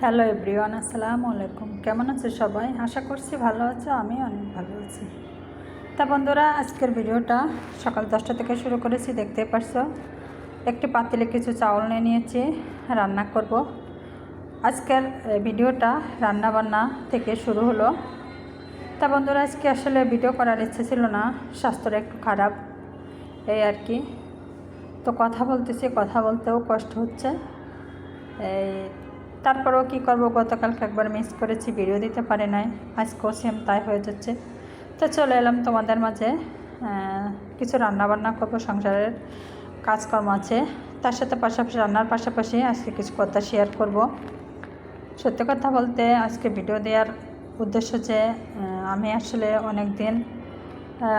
Hello everyone আসসালামু আলাইকুম। কেমন আছে সবাই? আশা করছি ভালো আছো আমি অনেক ভালো আছি। তা বন্ধুরা, আজকের ভিডিওটা সকাল দশটা থেকে শুরু করেছি, দেখতে পারছ। একটি পাতিলে কিছু চাউল নিয়ে নিয়েছি, রান্না করব। আজকের ভিডিওটা রান্না বান্না থেকে শুরু হলো। তা বন্ধুরা, আজকে আসলে ভিডিও করার ইচ্ছে ছিল না স্বাস্থ্যটা একটু খারাপ, এই আর কি। তো কথা বলতেছি, কথা বলতেও কষ্ট হচ্ছে। এই তারপরেও কী করব? গতকালকে একবার মিস করেছি ভিডিও দিতে পারে নাই। আজকেও সেম তাই হয়ে যাচ্ছে। তো চলে এলাম তোমাদের মাঝে। কিছু রান্নাবান্না করব, সংসারের কাজকর্ম আছে। তার সাথে পাশাপাশি, রান্নার পাশাপাশি আজকে কিছু কথা শেয়ার করব। সত্যি কথা বলতে আজকে ভিডিও দেওয়ার উদ্দেশ্য যে আমি আসলে অনেক দিন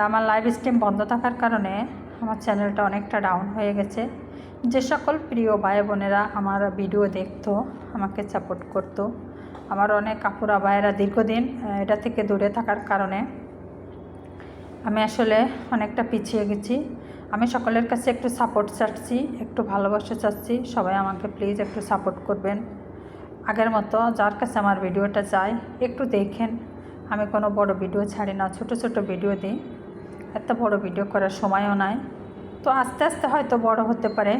আমার লাইভ স্ট্রিম বন্ধ থাকার কারণে আমার চ্যানেলটা অনেকটা ডাউন হয়ে গেছে। যে সকল প্রিয় ভাই বোনেরা আমার ভিডিও দেখতো, আমাকে সাপোর্ট করতো, আমার অনেক কাপুরা ভাইয়েরা দীর্ঘদিন এটা থেকে দূরে থাকার কারণে আমি আসলে অনেকটা পিছিয়ে গেছি। আমি সকলের কাছে একটু সাপোর্ট চাচ্ছি, একটু ভালোবাসা চাচ্ছি, সবাই আমাকে প্লিজ একটু সাপোর্ট করবেন। আগের মতো যার কাছে আমার ভিডিওটা যায় একটু দেখেন। আমি কোনো বড় ভিডিও ছাড়ি না, ছোট ছোট ভিডিও দিই। এত বড় ভিডিও করার সময়ও নাই। তো আস্তে আস্তে হয়তো বড় হতে পারে।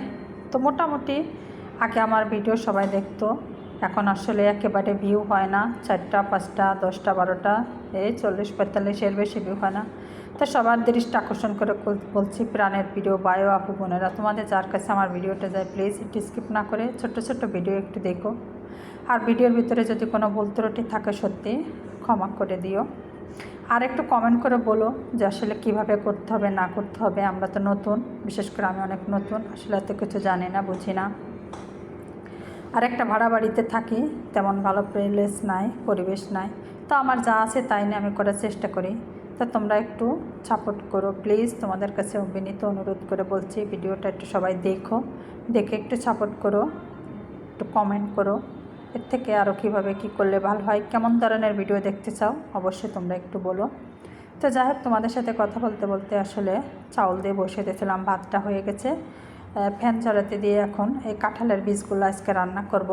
তো মোটামুটি আগে আমার ভিডিও সবাই দেখতো। এখন আসলে একেবারে ভিউ হয় না। চারটা, পাঁচটা, দশটা, বারোটা, এই চল্লিশ, পঁয়তাল্লিশ এর বেশি ভিউ হয় না। তো সবার দৃষ্টি আকর্ষণ করে বলছি, প্রাণের ভিডিও বায়ো আপু বোনেরা, তোমাদের যার কাছে আমার ভিডিওটা যায় প্লিজ একটু স্কিপ না করে ছোট্ট ছোট্ট ভিডিও একটু দেখো। আর ভিডিওর ভিতরে যদি কোনো ভুল ত্রুটি থাকে সত্যি, ক্ষমা করে দিও। আর একটু কমেন্ট করে বলো যে আসলে কীভাবে করতে হবে, না করতে হবে। আমরা তো নতুন, বিশেষ করে আমি অনেক নতুন, আসলে এত কিছু জানি না, বুঝি না। আর একটা ভাড়া বাড়িতে থাকি, তেমন ভালো প্লেস নাই, পরিবেশ নাই। তো আমার যা আছে তাই নিয়ে আমি করার চেষ্টা করি। তো তোমরা একটু সাপোর্ট করো প্লিজ তোমাদের কাছে বিনীত অনুরোধ করে বলছি, ভিডিওটা একটু সবাই দেখো। দেখে একটু সাপোর্ট করো, একটু কমেন্ট করো। এর থেকে আরও কীভাবে কী করলে ভালো হয়, কেমন ধরনের ভিডিও দেখতে চাও, অবশ্যই তোমরা একটু বলো। তো যাই হোক, তোমাদের সাথে কথা বলতে বলতে আসলে চাউল দিয়ে বসে দিয়েছিলাম, ভাতটা হয়ে গেছে। ফ্যান চড়াতে দিয়ে এখন এই কাঁঠালের বীজগুলো আজকে রান্না করব।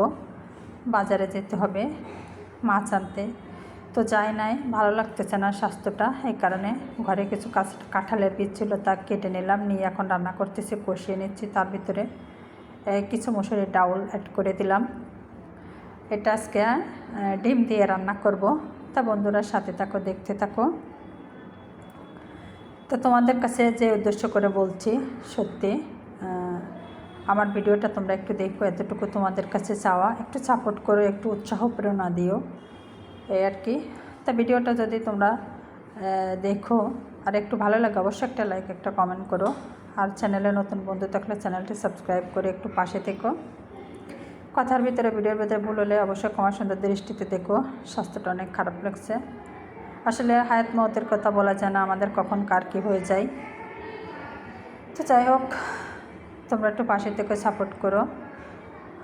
বাজারে যেতে হবে মাছ আনতে। তো যাই নাই, ভালো লাগতেছে না স্বাস্থ্যটা, এই কারণে ঘরে কিছু কাঁঠালের বীজ ছিল তা কেটে নিলাম, নিয়ে এখন রান্না করতেছি, কষিয়ে নিচ্ছি, তার ভিতরে কিছু মসুরির ডাউল অ্যাড করে দিলাম। এটা আজকে ডিম দিয়ে রান্না করব। তা বন্ধুরা সাথে থাকো, দেখতে থাকো। তো তোমাদের কাছে যে উদ্দেশ্য করে বলছি, সত্যি আমার ভিডিওটা তোমরা একটু দেখো, এতটুকু তোমাদের কাছে চাওয়া। একটু সাপোর্ট করো, একটু উৎসাহ প্রেরণা দিও, এই আর কি। তা ভিডিওটা যদি তোমরা দেখো আর একটু ভালো লাগে, অবশ্যই একটা লাইক একটা কমেন্ট করো। আর চ্যানেলে নতুন বন্ধু থাকলে চ্যানেলটি সাবস্ক্রাইব করে একটু পাশে থেকো। কথার ভিতরে, ভিডিওর ভিতরে ভুল হলে অবশ্যই ক্ষমা সুন্দর দৃষ্টিতে দেখো। স্বাস্থ্যটা অনেক খারাপ লাগছে। আসলে হায়াত মতের কথা বলা যায় না, আমাদের কখন কার কী হয়ে যায়। তো যাই হোক, তোমরা একটু পাশে থেকে সাপোর্ট করো।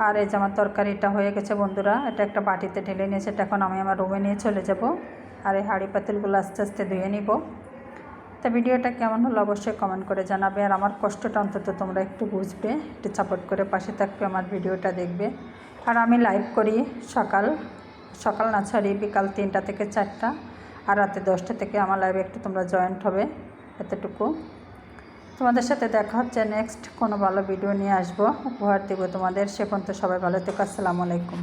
আর এই যে আমার তরকারিটা হয়ে গেছে বন্ধুরা, এটা একটা বাটিতে ঢেলে নিয়েছে, এটা এখন আমি আমার রুমে নিয়ে চলে যাব। আর এই হাঁড়ি পাতিলগুলো আস্তে আস্তে ধুয়ে নিব। তা ভিডিওটা কেমন হলো অবশ্যই কমেন্ট করে জানাবে। আর আমার কষ্টটা অন্তত তোমরা একটু বুঝবে, একটু সাপোর্ট করে পাশে থাকবে, আমার ভিডিওটা দেখবে। আর আমি লাইভ করি সকাল সকাল না ছাড়ি বিকাল তিনটা থেকে চারটা, আর রাতে দশটা থেকে আমার লাইভে একটু তোমরা জয়েন্ট হবে এতটুকু। তোমাদের সাথে দেখা হচ্ছে নেক্সট কোনো ভালো ভিডিও নিয়ে আসব, উপহার দেবো তোমাদের। সে পর্যন্ত সবাই ভালো থেকো, আসসালামু আলাইকুম।